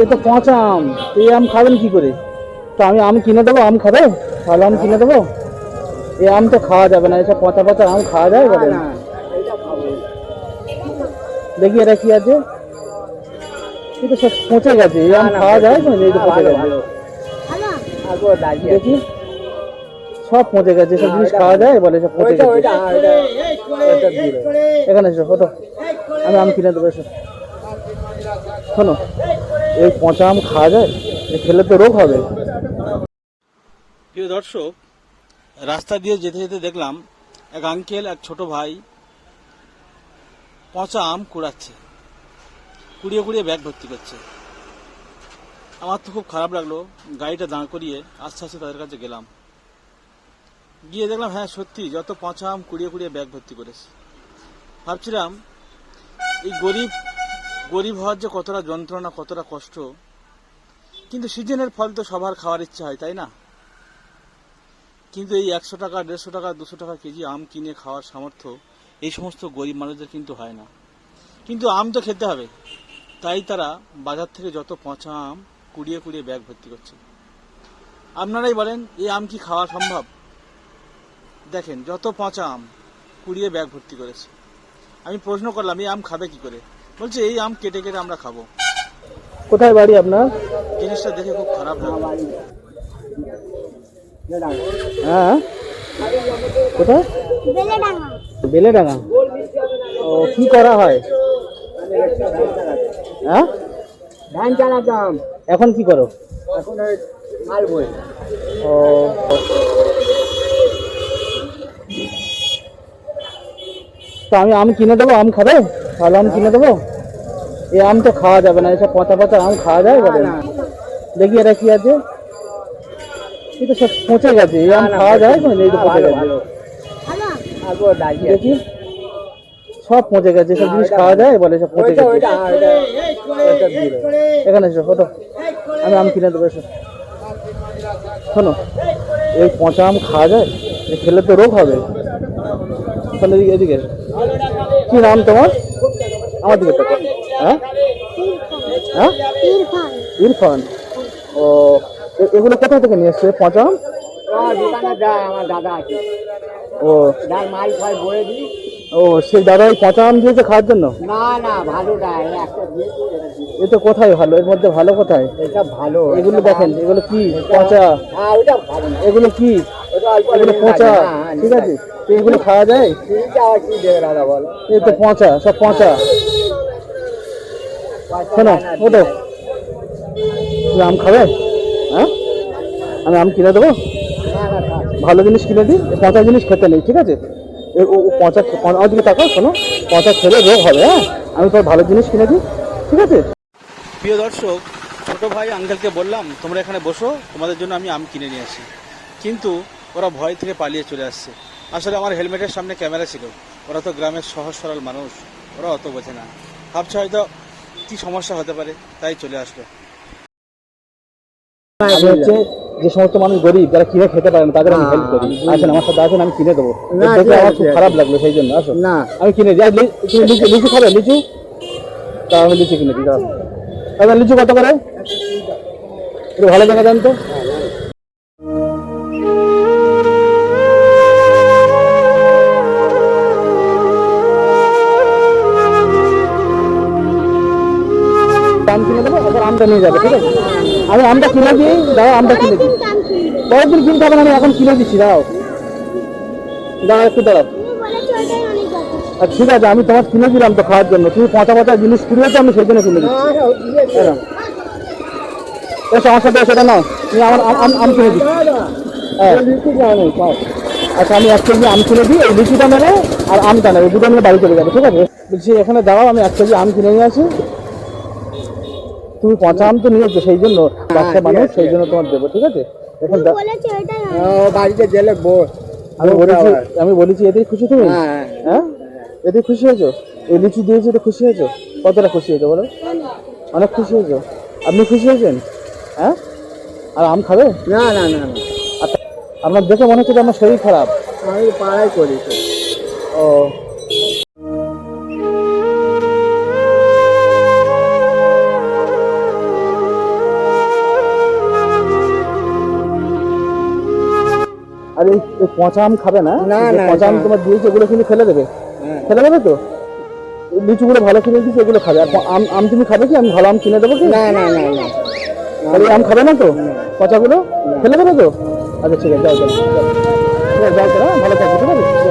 এ তো পচা আম। এই আম খাবেন কি করে? তো আমি আম কিনে দেবো আম খাবে? ভালো আম কিনে দেবো? এই আম তো খাওয়া যাবে না এসব পচা পচা আম খাওয়া যায় বলে দেখি এটা কি আছে। এই তো সব পচে গেছে এই আম খাওয়া যায় তো এই তো পচে গেছে। দেখি। সব পচে গেছে সব জিনিস খাওয়া যায় বলে সব পচে গেছে। এখানে এসো ফটো আমি আম কিনে দেবো এসো। শোনো এই পচা আম খাওয়া যায়? খেলে তো রোগ হবে। প্রিয় দর্শক, রাস্তা দিয়ে যেতে যেতে দেখলাম এক আঙ্কেল এক ছোট ভাই পচা আম কুড়াচ্ছে। কুড়িয়ে কুড়িয়ে ব্যাগ ভর্তি করছে। আমার তো খুব খারাপ লাগল, গাড়িটা দাঁড় করিয়ে আস্তে আস্তে তাদের কাছে গেলাম। গিয়ে দেখলাম হ্যাঁ সত্যি, যত পচা আম কুড়িয়ে কুড়িয়ে ব্যাগ ভর্তি করেছে। ভাবছিলাম, এই গরিব গরিব হওয়ার যে কতটা যন্ত্রণা, কতটা কষ্ট, কিন্তু সিজনের ফল তো সবার খাওয়ার ইচ্ছা হয়, তাই না? কিন্তু এই একশো টাকা, দেড়শো টাকা, দুশো টাকা কেজি আম কিনে খাওয়ার সামর্থ্য এই সমস্ত গরিব মানুষদের কিন্তু হয় না। কিন্তু আম তো খেতে হবে। তাই তারা বাজার থেকে যত পচা আম কুড়িয়ে কুড়িয়ে ব্যাগ ভর্তি করছে। আপনারাই বলেন, এই আম কি খাওয়া সম্ভব? দেখেন, যত পচা আম কুড়িয়ে ব্যাগ ভর্তি করেছে। আমি প্রশ্ন করলাম, এই আম খাবে কি করে? বলছে এই আম কেটে কেটে আমরা খাব। কোথায় বাড়ি আপনার? জিনিসটা দেখে খুব খারাপ লাগল হ্যাঁ? কোথায়? বেলেডাঙ্গা। ও কি করা হয়? হ্যাঁ? ধান চালাতাম এখন কি করো? এখন মাল বই। ও তো আমি আম কিনে দেবো? আম খাবে? ভালো আম কিনে দেবো? এই আম তো খাওয়া যাবে না এসব পচা পচা আম খাওয়া যায় বলে। দেখি এটা কি আছে। এই তো সব পচে গেছে এই আম খাওয়া যায় তো এই তো পচে গেছে। দেখি। সব পচে গেছে সব জিনিস খাওয়া যায় বলে সব পচে গেছে। দিল এখানে এসো ফটো আমি আম কিনে দেবো এসো। শোনো এই পচা আম খাওয়া যায়? এ খেলে তো রোগ হবে। তাহলে এদিকে। কি নাম তোমার? আমার দিকে হ্যাঁ? হ্যাঁ? ইরফান। ও এগুলো কোথা থেকে নিয়ে এসছে? পচা আমার দাদা আছে ও। যার মাল ফাল বয়ে দিই ও সেই দাদা ওই পচা আম দিয়েছে খাওয়ার জন্য? না না ভালোটা দিয়েছি। এ তো কোথায় ভালো? এর মধ্যে ভালো কোথায়? এটা ভালো এগুলো দেখেন এগুলো কি? পচা। ভালো এগুলো কি? এগুলো পচা। ঠিক আছে? এগুলো খাওয়া যায়? এই তো পচা সব পচা। শোনো ওটো তুমি আম খাবে? হ্যাঁ? আমি আম কিনে দেবো। ভালো জিনিস কিনে দিই? পচা জিনিস খেতে নেই, ঠিক আছে? পচা আমার দিকে তাকাও, শোনো। পচা খেলে রোগ হবে হ্যাঁ? আমি তোর ভালো জিনিস কিনে দিই, ঠিক আছে? প্রিয় দর্শক, ছোট ভাই আঙ্কেলকে বললাম, তোমরা এখানে বসো, তোমাদের জন্য আমি আম কিনে নিয়ে আসি। কিন্তু ওরা ভয় থেকে পালিয়ে চলে আসছে। আসলে আমার হেলমেটের সামনে ক্যামেরা ছিল। ওরা তো গ্রামের সহজ সরল মানুষ, ওরা অত বোঝে না। ভাবছে হয়তো কি সমস্যা হতে পারে তাই চলে আসলো। হচ্ছে যে সমস্ত মানুষ গরিব যারা কিনে খেতে পারে না তাদের আমি হেল্প করি। আসেন আমার সাথে আসেন আমি কিনে দেবো। দেখে আমার খুব খারাপ লাগল সেই জন্য আসো। না। আমি কিনে দিই। আর লিচু লিচু খাবে লিচু? তা আমি লিচু কিনে দিই দাদা লিচু কত করে? একটু ভালো জায়গা দেন তো। আম কিনে দেবো, এবার আমটা নিয়ে যাবে, ঠিক আছে? আমি আমটা কিনে দিই দাঁড়াও আমটা কিনে দিই। পরের দিন কিনতে হবে আমি এখন কিনে দিচ্ছি, দাঁড়াও। দাঁড়াও, একটু দাঁড়াও। আর ঠিক আছে, আমি তোমার কিনে দিলাম তো খাওয়ার জন্য। তুমি পচা পচা জিনিস কিনেছো আমি সেই জন্য কিনে দিচ্ছি। এসো, আমার সাথে সেটা নাও। তুমি আমার আম কিনে দিচ্ছি। হ্যাঁ। আচ্ছা আমি এক কেজি আম কিনে দিই, এই লিচিটা নেবে আর আমটা নেবে দুটো মিলে বাড়ি চলে যাবে, ঠিক আছে? বলছি, এখানে দাঁড়াও, আমি এক কেজি আম কিনে নিয়ে আসি। তুমি পচা আম তো নিয়েছো সেই জন্য বাচ্চা মানুষ সেই জন্য তোমার দেবো ঠিক আছে? এখন বাড়িতে গেলে বস আমি বলেছি আমি বলেছি এতেই খুশি তুমি? হ্যাঁ। হ্যাঁ? এতে খুশি হয়েছো? এই লিচু দিয়েছি এতে খুশি হয়েছো? কতটা খুশি হয়েছো বলো? অনেক খুশি হয়েছো। আপনি খুশি হয়েছেন? হ্যাঁ? আর আম খাবে? না না না না। আপনার দেখে মনে হচ্ছে যে আমার শরীর খারাপ। আমি পাড়াই করি ও। এই পচা আম খাবে না পচা আম তোমার দিয়েছে ওগুলো কিন্তু ফেলে দেবে। হ্যাঁ। ফেলে দেবে তো? লিচুগুলো ভালো কিনে দিচ্ছে এগুলো খাবে। আর আম আম তুমি খাবে কি? আমি ভালো আম কিনে দেবো কি? না না না না। তাহলে আম খাবে না তো? পচাগুলো? ফেলে দেবে তো? আচ্ছা ঠিক আছে যাও যাও যাও। যাও ভালো থাকবে ঠিক আছে?